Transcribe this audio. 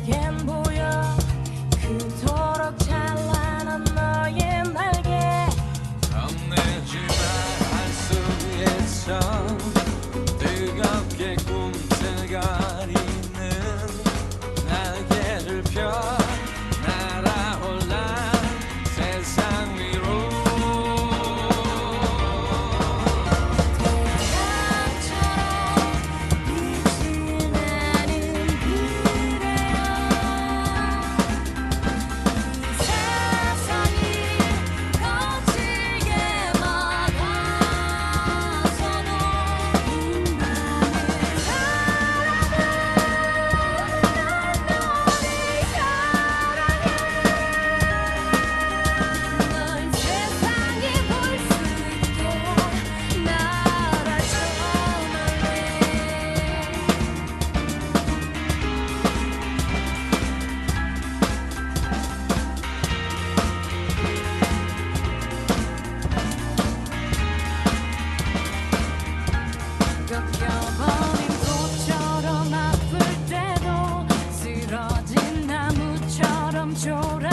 내겐 보여. 그토록 찬란한 너의 나 초라